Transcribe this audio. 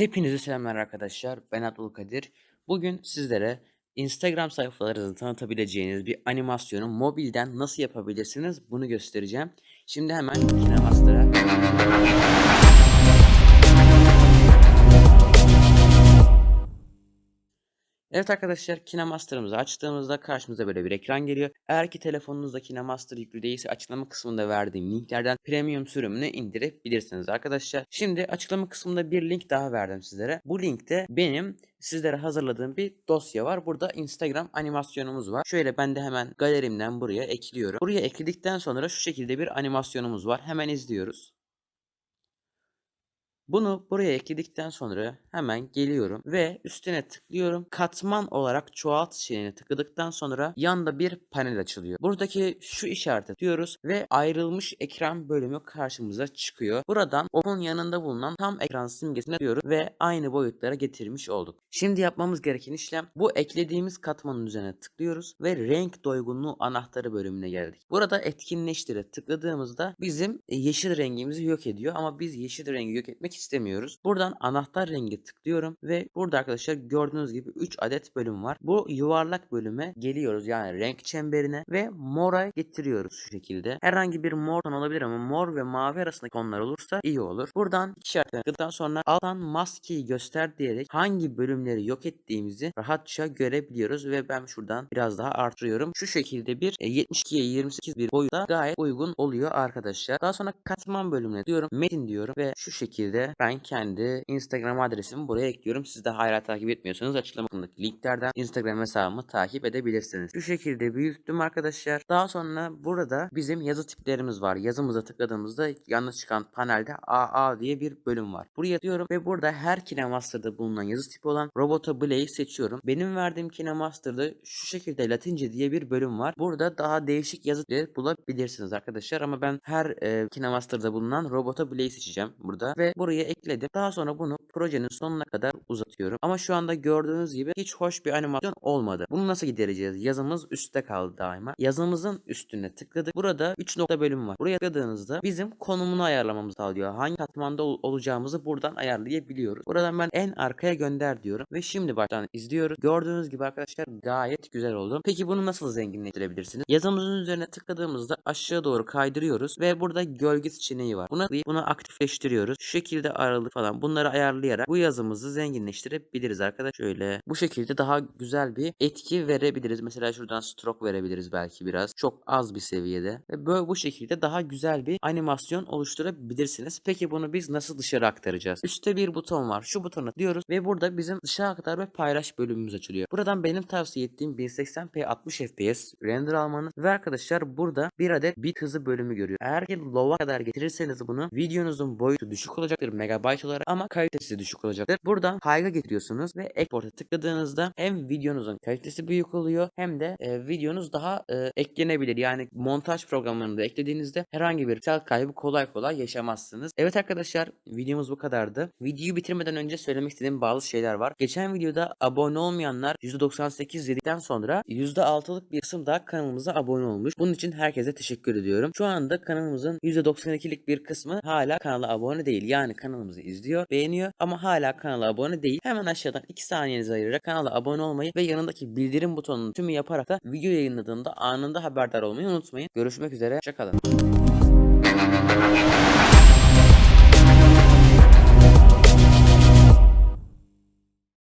Hepinize selamlar arkadaşlar. Ben Abdülkadir. Bugün sizlere Instagram sayfalarınızı tanıtabileceğiniz bir animasyonu mobilden nasıl yapabilirsiniz bunu göstereceğim. Şimdi hemen KineMaster'a Evet arkadaşlar KineMaster'ımızı açtığımızda karşımıza böyle bir ekran geliyor. Eğer ki telefonunuzda KineMaster yüklü değilse açıklama kısmında verdiğim linklerden premium sürümünü indirebilirsiniz arkadaşlar. Şimdi açıklama kısmında bir link daha verdim sizlere. Bu linkte benim sizlere hazırladığım bir dosya var. Burada Instagram animasyonumuz var. Şöyle ben de hemen galerimden buraya ekliyorum. Buraya ekledikten sonra şu şekilde bir animasyonumuz var. Hemen izliyoruz. Bunu buraya ekledikten sonra hemen geliyorum ve üstüne tıklıyorum. Katman olarak çoğalt şeyine tıkladıktan sonra yanda bir panel açılıyor. Buradaki şu işareti tıklıyoruz ve ayrılmış ekran bölümü karşımıza çıkıyor. Buradan onun yanında bulunan tam ekran simgesine tıklıyoruz ve aynı boyutlara getirmiş olduk. Şimdi yapmamız gereken işlem bu eklediğimiz katmanın üzerine tıklıyoruz ve renk doygunluğu anahtarı bölümüne geldik. Burada etkinleştire tıkladığımızda bizim yeşil rengimizi yok ediyor ama biz yeşil rengi yok etmek istemiyoruz. Buradan anahtar rengi tıklıyorum ve burada arkadaşlar gördüğünüz gibi 3 adet bölüm var. Bu yuvarlak bölüme geliyoruz yani renk çemberine ve mora getiriyoruz şu şekilde. Herhangi bir mor ton olabilir ama mor ve mavi arasındaki tonlar olursa iyi olur. Buradan işaretine tıkladıktan sonra alttan maskeyi göster diyerek hangi bölümleri yok ettiğimizi rahatça görebiliyoruz ve ben şuradan biraz daha artırıyorum. Şu şekilde bir e, 72'ye 28 bir boyuta gayet uygun oluyor arkadaşlar. Daha sonra katman bölümüne diyorum metin diyorum ve şu şekilde ben kendi Instagram adresimi buraya ekliyorum. Siz de hala takip etmiyorsanız açıklama kısmındaki linklerden Instagram hesabımı takip edebilirsiniz. Şu şekilde büyüttüm arkadaşlar. Daha sonra burada bizim yazı tiplerimiz var. Yazımıza tıkladığımızda yanlış çıkan panelde AA diye bir bölüm var. Buraya diyorum ve burada her KineMaster'da bulunan yazı tipi olan Roboto Blay'i seçiyorum. Benim verdiğim KineMaster'da şu şekilde Latince diye bir bölüm var. Burada daha değişik yazı tipleri bulabilirsiniz arkadaşlar ama ben her e, KineMaster'da bulunan Roboto Blay'i seçeceğim burada ve buraya ekledim. Daha sonra bunu projenin sonuna kadar uzatıyorum. Ama şu anda gördüğünüz gibi hiç hoş bir animasyon olmadı. Bunu nasıl gidereceğiz? Yazımız üstte kaldı daima. Yazımızın üstüne tıkladık. Burada 3 nokta bölüm var. Buraya tıkladığınızda bizim konumunu ayarlamamızı sağlıyor. Hangi katmanda ol- olacağımızı buradan ayarlayabiliyoruz. Buradan ben en arkaya gönder diyorum ve şimdi baştan izliyoruz. Gördüğünüz gibi arkadaşlar gayet güzel oldu. Peki bunu nasıl zenginleştirebilirsiniz? Yazımızın üzerine tıkladığımızda aşağı doğru kaydırıyoruz ve burada gölge seçeneği var. Buna bunu aktifleştiriyoruz. Şu şekilde aralık falan bunları ayarlayarak bu yazımızı zenginleştirebiliriz arkadaşlar. Şöyle bu şekilde daha güzel bir etki verebiliriz. Mesela şuradan stroke verebiliriz belki biraz. Çok az bir seviyede. Ve böyle bu şekilde daha güzel bir animasyon oluşturabilirsiniz. Peki bunu biz nasıl dışarı aktaracağız? Üstte bir buton var. Şu butona diyoruz ve burada bizim dışarı aktar ve paylaş bölümümüz açılıyor. Buradan benim tavsiye ettiğim 1080p 60 fps render almanız ve arkadaşlar burada bir adet bit hızı bölümü görüyor. Eğer ki low'a kadar getirirseniz bunu videonuzun boyutu düşük olacaktır megabayt olarak ama kalitesi düşük olacaktır. Buradan high'a getiriyorsunuz ve export'a tıkladığınızda hem videonuzun kalitesi büyük oluyor hem de e, videonuz daha e, eklenebilir. Yani montaj programlarında eklediğinizde herhangi bir sel kaybı kolay kolay yaşamazsınız. Evet arkadaşlar videomuz bu kadardı. Videoyu bitirmeden önce söylemek istediğim bazı şeyler var. Geçen videoda abone olmayanlar %98 dedikten sonra %6'lık bir kısım daha kanalımıza abone olmuş. Bunun için herkese teşekkür ediyorum. Şu anda kanalımızın %92'lik bir kısmı hala kanala abone değil. Yani kanalımızı izliyor, beğeniyor ama hala kanala abone değil. Hemen aşağıdan 2 saniyenizi ayırarak kanala abone olmayı ve yanındaki bildirim butonunu tümü yaparak da video yayınladığında anında haberdar olmayı unutmayın. Görüşmek üzere. Hoşçakalın.